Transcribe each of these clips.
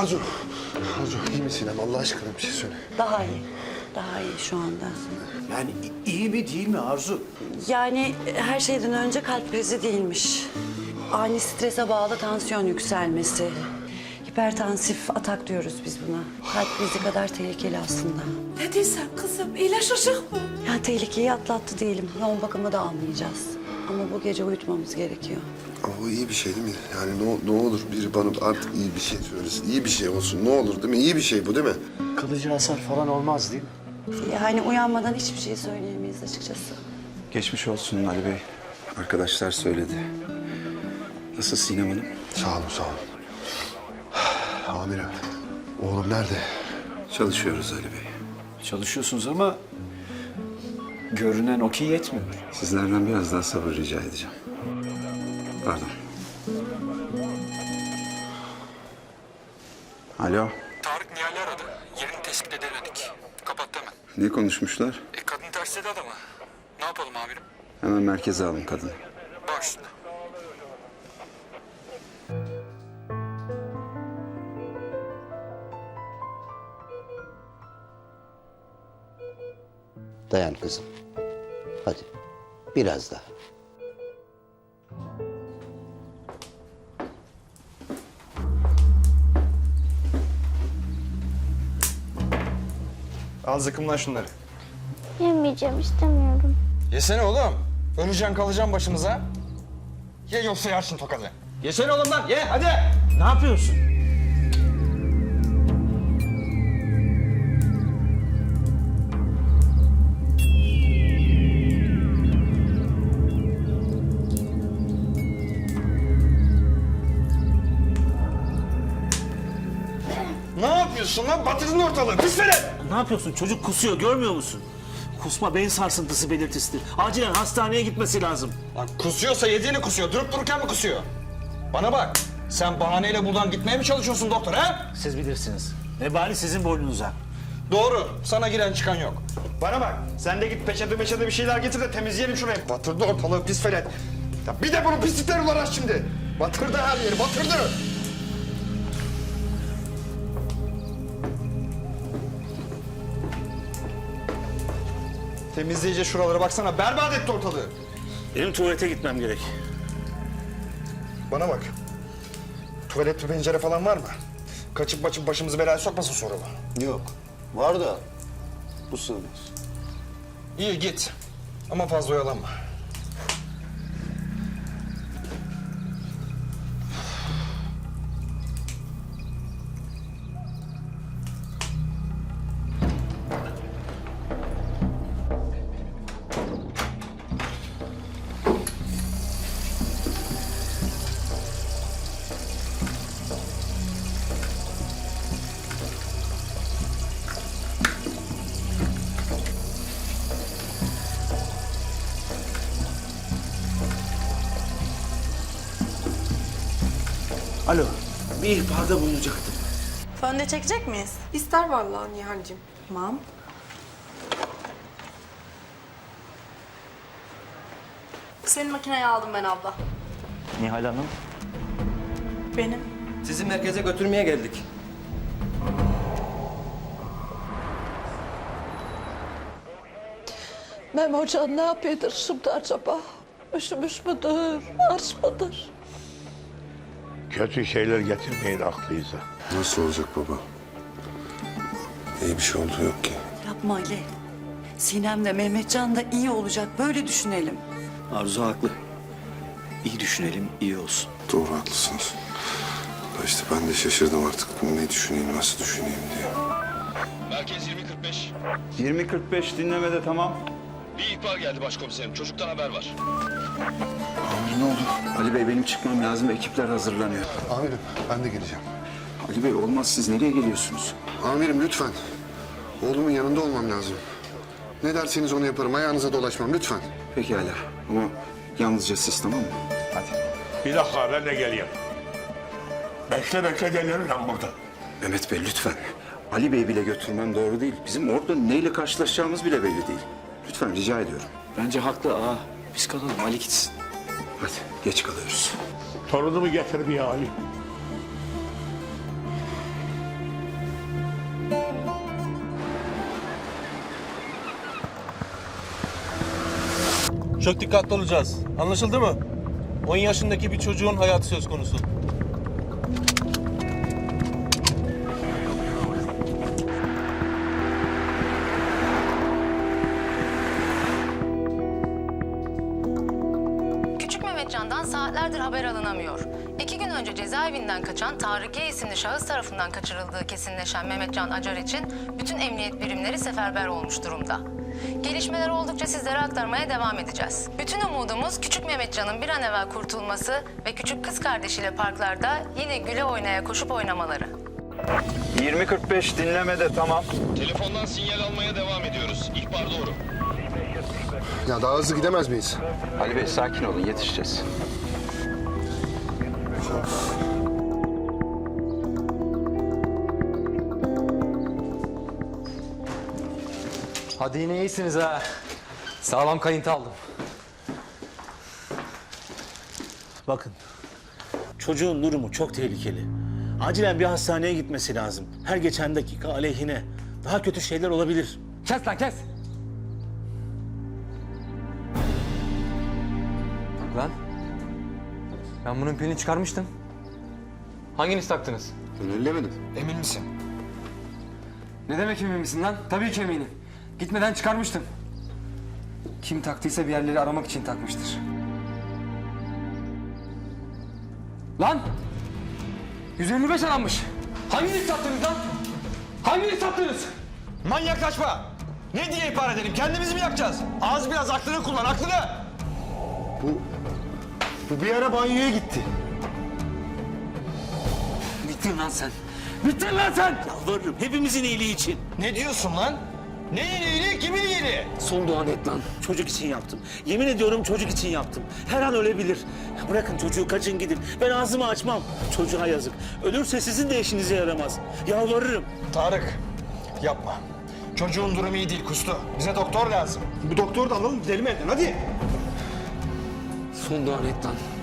Arzu. Arzu iyi misin? Allah aşkına bir şey söyle. Daha iyi. Daha iyi şu anda. Yani i- iyi mi değil mi Arzu? Yani her şeyden önce kalp krizi değilmiş. Ani strese bağlı tansiyon yükselmesi. Hipertansif atak diyoruz biz buna. Kalp krizi kadar tehlikeli aslında. Ne diyorsun kızım? İyileşecek mi? Yani tehlikeyi atlattı diyelim. Yoğun bakımı da almayacağız. Ama bu gece uyutmamız gerekiyor. Bu iyi bir şey değil mi? Yani ne, ne olur biri bana artık iyi bir şey söylesin. İyi bir şey olsun. Ne olur değil mi? İyi bir şey bu değil mi? Kalıcı hasar falan olmaz değil mi? Yani uyanmadan hiçbir şey söyleyemeyiz açıkçası. Geçmiş olsun Ali Bey. Arkadaşlar söyledi. Nasıl Sinem Hanım? Sağ olun, sağ olun. Amirim, oğlum nerede? Çalışıyoruz Ali Bey. Çalışıyorsunuz ama görünen o ki yetmiyor. Sizlerden biraz daha sabır rica edeceğim. Pardon. Alo. Tarık Nihal'i aradı. Yerini tespit edemedik. Kapattı hemen. Ne konuşmuşlar? E kadın tersledi adamı. Ne yapalım amirim? Hemen merkeze alın kadını. Baş üstüne. Dayan kızım. Hadi. Biraz daha. Al zıkkımlan şunları. Yemeyeceğim istemiyorum. Yesene oğlum. Öleceksin kalacaksın başımıza. Ye yoksa yersin tokadı. Yesene oğlum lan ye hadi. Ne yapıyorsun? Ne yapıyorsun lan? Batırdın ortalığı. Pis velet. Ne yapıyorsun? Çocuk kusuyor görmüyor musun? Kusma beyin sarsıntısı belirtisidir. Acilen hastaneye gitmesi lazım. Lan kusuyorsa yediğini kusuyor. Durup dururken mi kusuyor? Bana bak. Sen bahaneyle buradan gitmeye mi çalışıyorsun doktor ha? Siz bilirsiniz. Vebali sizin boynunuza. Doğru. Sana giren çıkan yok. Bana bak. Sen de git peçete peçete bir şeyler getir de temizleyelim şurayı. Batırdı ortalığı pis felet. Ya bir de bunun pislikleri uğraş şimdi. Batırdı her yeri batırdı. Temizleyici şuralara baksana. Berbat etti ortalığı. Benim tuvalete gitmem gerek. Bana bak. Tuvalet bir pencere falan var mı? Kaçıp maçıp başımızı belaya sokmasın sonra bu. Yok. Var da bu sığmaz. İyi git. Ama fazla oyalanma. Alo. Bir ihbarda bulunacaktım. Fönde çekecek miyiz? İster vallahi Nihal'cim. Tamam. Senin makineyi aldım ben abla. Nihal Hanım. Benim. Sizi merkeze götürmeye geldik. Mem Hoca ne yapıyordur şimdi acaba? Üşümüş müdür? Aç mıdır? Kötü şeyler getirmeyin aklınıza. Nasıl olacak baba? İyi bir şey olduğu yok ki. Yapma Ali. Sinem de Mehmetcan da iyi olacak. Böyle düşünelim. Arzu haklı. İyi düşünelim, iyi olsun. Doğru haklısınız. Da İşte ben de şaşırdım artık ne düşüneyim, nasıl düşüneyim diye. Merkez 2045. 20.45 dinlemede tamam. Bir ihbar geldi başkomiserim. Çocuktan haber var. Amirim ne oldu? Ali Bey benim çıkmam lazım. Ekipler hazırlanıyor. Amirim ben de geleceğim. Ali Bey olmaz siz nereye geliyorsunuz? Amirim lütfen. Oğlumun yanında olmam lazım. Ne derseniz onu yaparım. Ayağınıza dolaşmam lütfen. Pekala ama yalnızca siz tamam mı? Hadi. Bir dakika ben de geleyim. Bekle bekle gelirim ben burada. Mehmet Bey lütfen. Ali Bey bile götürmem doğru değil. Bizim orada neyle karşılaşacağımız bile belli değil. Lütfen rica ediyorum. Bence haklı ağa. Biz kalalım Ali gitsin. Hadi geç kalıyoruz. Torunumu getir bir Ali. Çok dikkatli olacağız. Anlaşıldı mı? 10 yaşındaki bir çocuğun hayatı söz konusu. Haber alınamıyor. İki gün önce cezaevinden kaçan Tarık E. isimli şahıs tarafından kaçırıldığı kesinleşen Mehmetcan Acar için bütün emniyet birimleri seferber olmuş durumda. Gelişmeler oldukça sizlere aktarmaya devam edeceğiz. Bütün umudumuz küçük Mehmetcan'ın bir an evvel kurtulması ve küçük kız kardeşiyle parklarda yine güle oynaya koşup oynamaları. 20.45 dinlemede tamam. Telefondan sinyal almaya devam ediyoruz. İhbar doğru. Ya daha hızlı gidemez miyiz? Ali Bey sakin olun yetişeceğiz. Hadi yine iyisiniz ha. Sağlam kayıntı aldım. Bakın, çocuğun durumu çok tehlikeli. Acilen bir hastaneye gitmesi lazım. Her geçen dakika aleyhine. Daha kötü şeyler olabilir. Kes lan kes. Ben bunun pilini çıkarmıştım. Hanginiz taktınız? Ben ellemedim. Emin misin? Ne demek emin misin lan? Tabii ki eminim. Gitmeden çıkarmıştım. Kim taktıysa bir yerleri aramak için takmıştır. Lan! 125 aranmış. Hanginiz sattınız lan? Hanginiz sattınız? Manyaklaşma. Ne diye ihbar edelim? Kendimizi mi yakacağız? Az biraz aklını kullan, aklını. Bu bir ara banyoya gitti. Bittin lan sen. Bittin lan sen. Yalvarırım hepimizin iyiliği için. Ne diyorsun lan? Neyin iyiliği, kimin iyiliği? Son duan et lan. Çocuk için yaptım. Yemin ediyorum çocuk için yaptım. Her an ölebilir. Bırakın çocuğu kaçın gidin. Ben ağzımı açmam. Çocuğa yazık. Ölürse sizin de işinize yaramaz. Yalvarırım. Tarık, yapma. Çocuğun durumu iyi değil, kustu. Bize doktor lazım. Bu doktoru da alalım, gidelim evden, hadi. Son duan et lan.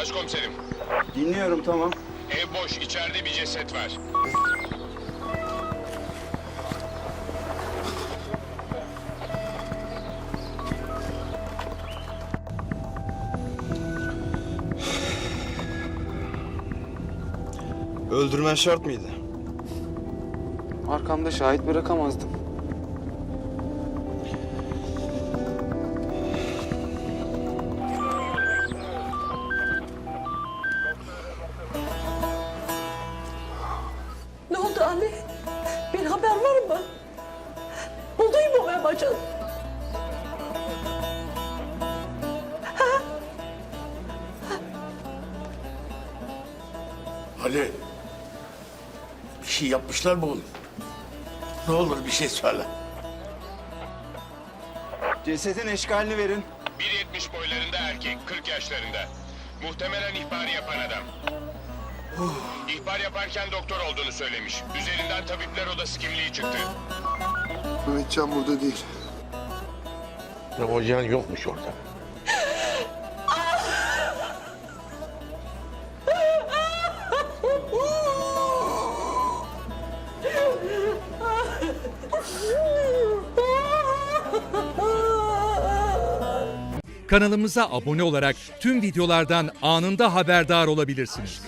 Başkomiserim, Dinliyorum tamam. ev boş. içeride bir ceset var. Öldürmen şart mıydı? Arkamda şahit bırakamazdım. Mu Mehmetcan? Ali. Bir şey yapmışlar mı oğlum? Ne olur bir şey söyle. Cesedin eşkalini verin. 1.70 boylarında erkek, 40 yaşlarında. Muhtemelen ihbarı yapan adam. İhbar yaparken doktor olduğunu söylemiş. Üzerinden tabipler odası kimliği çıktı. Mehmetcan burada değil. Ne ocağın yokmuş orada. Kanalımıza abone olarak tüm videolardan anında haberdar olabilirsiniz.